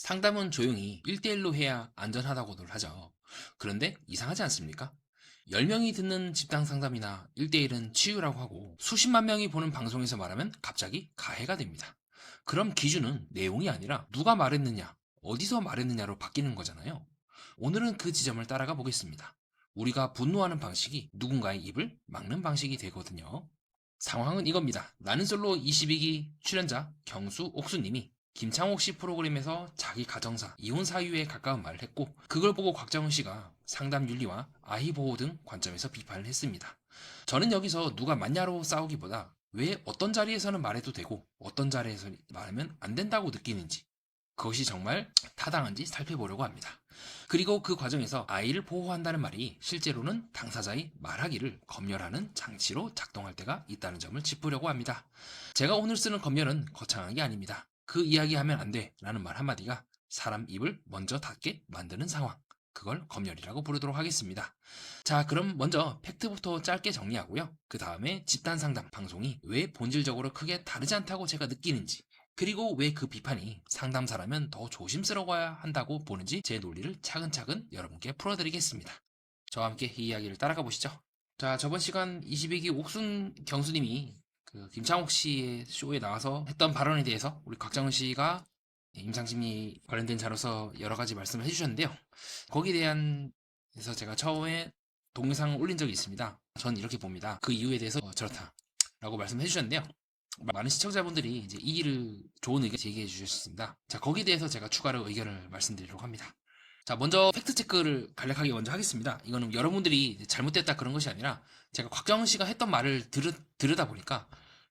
상담은 조용히 1대1로 해야 안전하다고들 하죠. 그런데 이상하지 않습니까? 10명이 듣는 집단 상담이나 1대1은 치유라고 하고 수십만 명이 보는 방송에서 말하면 갑자기 가해가 됩니다. 그럼 기준은 내용이 아니라 누가 말했느냐, 어디서 말했느냐로 바뀌는 거잖아요. 오늘은 그 지점을 따라가 보겠습니다. 우리가 분노하는 방식이 누군가의 입을 막는 방식이 되거든요. 상황은 이겁니다. 나는 솔로 22기 출연자 경수 옥수님이 김창옥 씨 프로그램에서 자기 가정사, 이혼 사유에 가까운 말을 했고 그걸 보고 곽정은 씨가 상담 윤리와 아이 보호 등 관점에서 비판을 했습니다. 저는 여기서 누가 맞냐로 싸우기보다 왜 어떤 자리에서는 말해도 되고 어떤 자리에서 말하면 안 된다고 느끼는지 그것이 정말 타당한지 살펴보려고 합니다. 그리고 그 과정에서 아이를 보호한다는 말이 실제로는 당사자의 말하기를 검열하는 장치로 작동할 때가 있다는 점을 짚으려고 합니다. 제가 오늘 쓰는 검열은 거창한 게 아닙니다. 그 이야기하면 안 돼 라는 말 한마디가 사람 입을 먼저 닫게 만드는 상황. 그걸 검열이라고 부르도록 하겠습니다. 자, 그럼 먼저 팩트부터 짧게 정리하고요. 그 다음에 집단 상담 방송이 왜 본질적으로 크게 다르지 않다고 제가 느끼는지, 그리고 왜 그 비판이 상담사라면 더 조심스러워야 한다고 보는지 제 논리를 차근차근 여러분께 풀어드리겠습니다. 저와 함께 이 이야기를 따라가 보시죠. 자, 저번 시간 22기 옥순 경수님이 그 김창옥 씨의 쇼에 나와서 했던 발언에 대해서 우리 곽정은 씨가 임상심리 관련된 자로서 여러 가지 말씀을 해주셨는데요. 거기에 대한 에서 제가 처음에 동영상을 올린 적이 있습니다. 전 이렇게 봅니다. 그 이유에 대해서 어, 저렇다. 라고 말씀해 주셨는데요. 많은 시청자분들이 이제 이 일을 좋은 의견 제기해 주셨습니다. 자, 거기에 대해서 제가 추가로 의견을 말씀드리도록 합니다. 자, 먼저 팩트체크를 간략하게 먼저 하겠습니다. 이거는 여러분들이 잘못됐다 그런 것이 아니라 제가 곽정은 씨가 했던 말을 들으, 들으다 보니까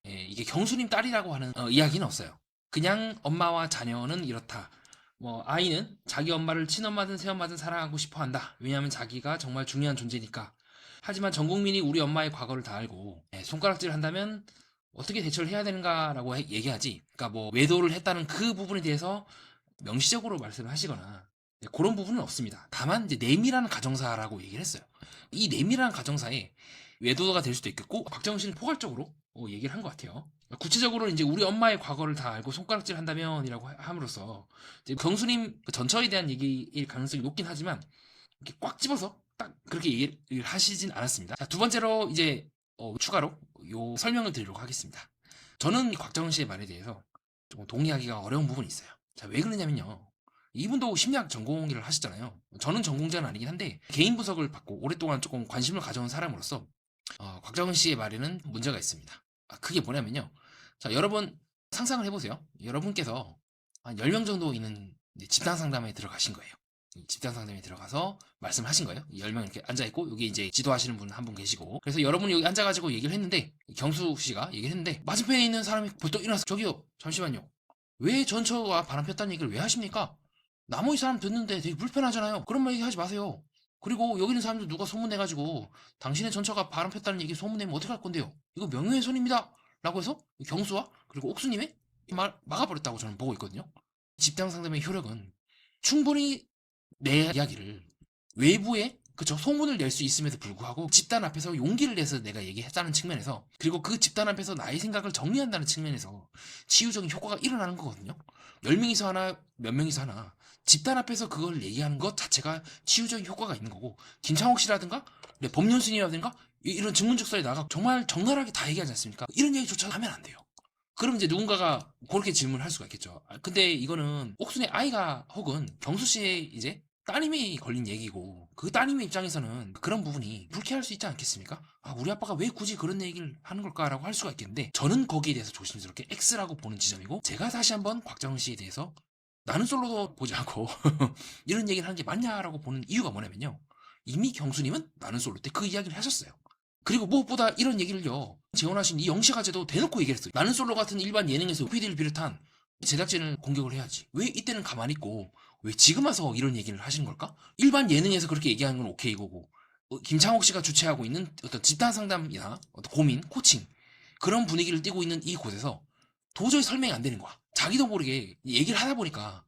예, 이게 경수님 딸이라고 하는 어, 이야기는 없어요. 그냥 엄마와 자녀는 이렇다. 뭐 아이는 자기 엄마를 친엄마든 새엄마든 사랑하고 싶어 한다. 왜냐하면 자기가 정말 중요한 존재니까. 하지만 전 국민이 우리 엄마의 과거를 다 알고 예, 손가락질 한다면 어떻게 대처를 해야 되는가라고 해- 얘기하지. 그러니까 뭐 외도를 했다는 그 부분에 대해서 명시적으로 말씀을 하시거나 네, 그런 부분은 없습니다. 다만 이제 내밀한 가정사라고 얘기를 했어요. 이 내밀한 가정사에 외도가 될 수도 있겠고 박정은 씨는 포괄적으로 어, 얘기를 한 것 같아요. 구체적으로 이제 우리 엄마의 과거를 다 알고 손가락질 한다면이라고 하- 함으로써 경수님 그 전처에 대한 얘기일 가능성이 높긴 하지만 이렇게 꽉 집어서 딱 그렇게 얘기를 하시진 않았습니다. 자, 두 번째로 이제 어, 추가로 요 설명을 드리도록 하겠습니다. 저는 이 곽정은 씨의 말에 대해서 조금 동의하기가 어려운 부분이 있어요. 자, 왜 그러냐면요. 이분도 심리학 전공의를 하셨잖아요. 저는 전공자는 아니긴 한데 개인 분석을 받고 오랫동안 조금 관심을 가져온 사람으로서 어, 곽정은 씨의 말에는 문제가 있습니다. 아, 그게 뭐냐면요. 자, 여러분 상상을 해보세요. 여러분께서 한 10명 정도 있는 집단 상담에 들어가신 거예요. 이 집단 상담에 들어가서 말씀하신 거예요. 10명 이렇게 앉아있고, 여기 이제 지도하시는 분 한 분 계시고. 그래서 여러분이 여기 앉아가지고 얘기를 했는데, 경수 씨가 얘기를 했는데, 맞은편에 있는 사람이 벌떡 일어나서, 저기요, 잠시만요. 왜 전처가 바람 폈다는 얘기를 왜 하십니까? 나머지 사람 듣는데 되게 불편하잖아요. 그런 말 얘기하지 마세요. 그리고 여기 있는 사람들 누가 소문내가지고, 당신의 전처가 바람 폈다는 얘기 소문내면 어떻게 할 건데요? 이거 명예훼손입니다. 라고 해서 경수와 그리고 옥수님의 말 막아버렸다고 저는 보고 있거든요. 집단 상담의 효력은 충분히 내 이야기를 외부에 그쵸 소문을 낼 수 있음에도 불구하고 집단 앞에서 용기를 내서 내가 얘기했다는 측면에서 그리고 그 집단 앞에서 나의 생각을 정리한다는 측면에서 치유적인 효과가 일어나는 거거든요. 10명이서 하나 몇 명이서 하나 집단 앞에서 그걸 얘기하는 것 자체가 치유적인 효과가 있는 거고 김창옥 씨라든가 네, 법륜스님이라든가 이- 이런 증문즉서에 나가 정말 적나라하게 다 얘기하지 않습니까? 이런 얘기조차 하면 안 돼요. 그럼 이제 누군가가 그렇게 질문을 할 수가 있겠죠. 아, 근데 이거는 옥순의 아이가 혹은 경수 씨의 이제 따님이 걸린 얘기고 그 따님의 입장에서는 그런 부분이 불쾌할 수 있지 않겠습니까? 아, 우리 아빠가 왜 굳이 그런 얘기를 하는 걸까라고 할 수가 있겠는데 저는 거기에 대해서 조심스럽게 X라고 보는 지점이고 제가 다시 한번 곽정은 씨에 대해서 나는 솔로도 보지 않고 이런 얘기를 하는 게 맞냐라고 보는 이유가 뭐냐면요. 이미 경수님은 나는 솔로 때 그 이야기를 하셨어요. 그리고 무엇보다 이런 얘기를요. 재혼하신 이 영시가제도 대놓고 얘기를 했어요. 나는 솔로 같은 일반 예능에서 PD를 비롯한 제작진을 공격을 해야지. 왜 이때는 가만히 있고 왜 지금 와서 이런 얘기를 하신 걸까? 일반 예능에서 그렇게 얘기하는 건 오케이 거고 어, 김창옥 씨가 주최하고 있는 어떤 집단 상담이나 어떤 고민, 코칭 그런 분위기를 띠고 있는 이 곳에서 도저히 설명이 안 되는 거야. 자기도 모르게 얘기를 하다 보니까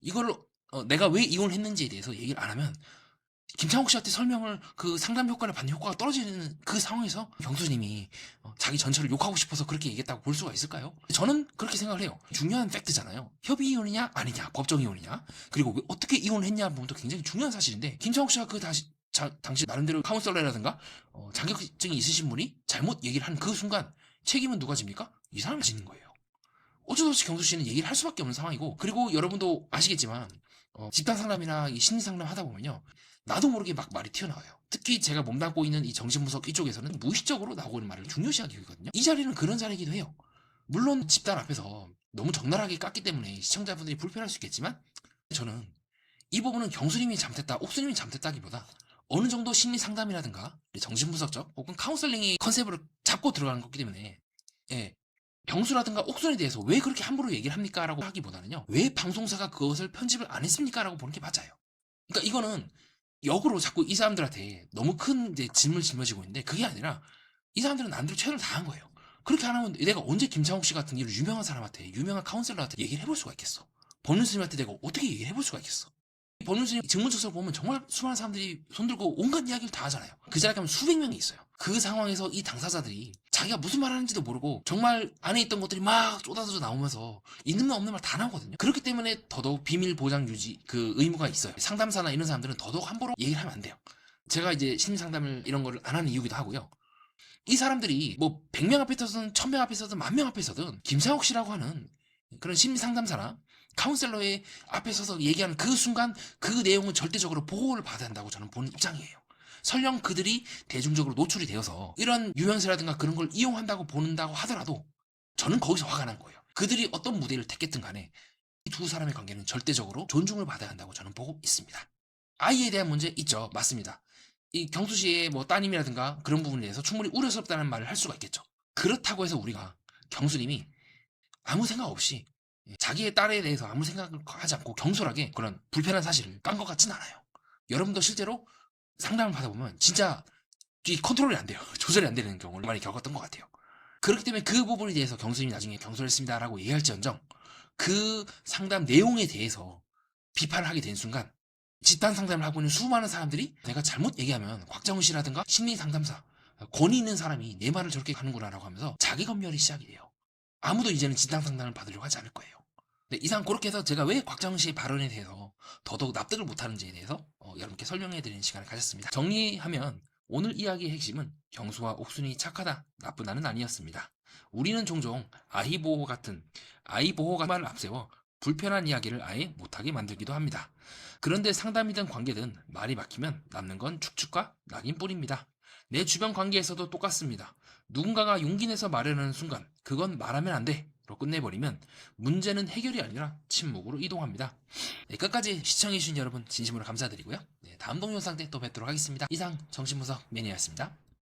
이걸 어, 내가 왜 이혼을 했는지에 대해서 얘기를 안 하면 김창욱 씨한테 설명을 그 상담 효과를 받는 효과가 떨어지는 그 상황에서 경수님이 어, 자기 전처를 욕하고 싶어서 그렇게 얘기했다고 볼 수가 있을까요? 저는 그렇게 생각을 해요. 중요한 팩트잖아요. 협의 이혼이냐 아니냐 법정 이혼이냐 그리고 왜 어떻게 이혼했냐 부분도 굉장히 중요한 사실인데 김창욱 씨가 그 다시 자- 당시 나름대로 카운셀러라든가 어, 자격증이 있으신 분이 잘못 얘기를 한 그 순간 책임은 누가 집니까? 이 사람이 지는 거예요. 어쩔 수 없이 경수 씨는 얘기를 할 수밖에 없는 상황이고 그리고 여러분도 아시겠지만 어, 집단 상담이나 이 심리 상담 하다 보면요 나도 모르게 막 말이 튀어나와요. 특히 제가 몸담고 있는 이 정신분석 이쪽에서는 무의식적으로 나오고 있는 말을 중요시하게 하거든요. 이 자리는 그런 자리이기도 해요. 물론 집단 앞에서 너무 적나라하게 깠기 때문에 시청자분들이 불편할 수 있겠지만 저는 이 부분은 경수님이 잘못했다, 옥수님이 잘못했다기보다 어느 정도 심리 상담이라든가 정신분석적 혹은 카운셀링의 컨셉을 잡고 들어가는 거기 때문에 예, 경수라든가 옥순에 대해서 왜 그렇게 함부로 얘기를 합니까? 라고 하기보다는요. 왜 방송사가 그것을 편집을 안 했습니까? 라고 보는 게 맞아요. 그러니까 이거는 역으로 자꾸 이 사람들한테 너무 큰 이제 짐을 짊어지고 있는데 그게 아니라 이 사람들은 남들 최선을 다한 거예요. 그렇게 안 하면 내가 언제 김창욱 씨 같은 이런 유명한 사람한테 유명한 카운셀러한테 얘기를 해볼 수가 있겠어. 법률 스님한테 내가 어떻게 얘기를 해볼 수가 있겠어. 법률 스님 증문조서를 보면 정말 수많은 사람들이 손들고 온갖 이야기를 다 하잖아요. 그 자리에 가면 수백 명이 있어요. 그 상황에서 이 당사자들이 자기가 무슨 말 하는지도 모르고 정말 안에 있던 것들이 막 쏟아져 나오면서 있는 말 없는 말 다 나오거든요. 그렇기 때문에 더더욱 비밀 보장 유지 그 의무가 있어요. 상담사나 이런 사람들은 더더욱 함부로 얘기를 하면 안 돼요. 제가 이제 심리 상담을 이런 거를 안 하는 이유기도 하고요. 이 사람들이 뭐 100명 앞에 서든 1000명 앞에 서든 만명 앞에 서든 김상욱 씨라고 하는 그런 심리 상담사나 카운셀러의 앞에 서서 얘기하는 그 순간 그 내용은 절대적으로 보호를 받아야 한다고 저는 보는 입장이에요. 설령 그들이 대중적으로 노출이 되어서 이런 유명세라든가 그런 걸 이용한다고 보는다고 하더라도 저는 거기서 화가 난 거예요. 그들이 어떤 무대를 택했든 간에 이 두 사람의 관계는 절대적으로 존중을 받아야 한다고 저는 보고 있습니다. 아이에 대한 문제 있죠. 맞습니다. 이 경수 씨의 뭐 따님이라든가 그런 부분에 대해서 충분히 우려스럽다는 말을 할 수가 있겠죠. 그렇다고 해서 우리가 경수님이 아무 생각 없이 자기의 딸에 대해서 아무 생각을 하지 않고 경솔하게 그런 불편한 사실을 깐 것 같진 않아요. 여러분도 실제로 상담을 받아보면 진짜 이 컨트롤이 안 돼요. 조절이 안 되는 경우를 많이 겪었던 것 같아요. 그렇기 때문에 그 부분에 대해서 경수님이 나중에 경솔했습니다라고 얘기할지언정 그 상담 내용에 대해서 비판을 하게 된 순간 집단 상담을 하고 있는 수많은 사람들이 내가 잘못 얘기하면 곽정훈 씨라든가 심리 상담사 권위 있는 사람이 내 말을 저렇게 하는구나라고 하면서 자기 검열이 시작이 돼요. 아무도 이제는 집단 상담을 받으려고 하지 않을 거예요. 네, 이상 그렇게 해서 제가 왜 곽정훈 씨의 발언에 대해서 더더욱 납득을 못하는지에 대해서 어, 여러분께 설명해드리는 시간을 가졌습니다. 정리하면 오늘 이야기의 핵심은 경수와 옥순이 착하다, 나쁘다는 아니었습니다. 우리는 종종 아이 보호 같은 아이 보호가 말을 앞세워 불편한 이야기를 아예 못하게 만들기도 합니다. 그런데 상담이든 관계든 말이 막히면 남는 건 축축과 낙인 뿐입니다. 내 주변 관계에서도 똑같습니다. 누군가가 용기 내서 말하는 순간 그건 말하면 안 돼. 로 끝내버리면 문제는 해결이 아니라 침묵으로 이동합니다. 네, 끝까지 시청해주신 여러분 진심으로 감사드리고요. 네, 다음 동영상 때 또 뵙도록 하겠습니다. 이상 정신분석 매니아였습니다.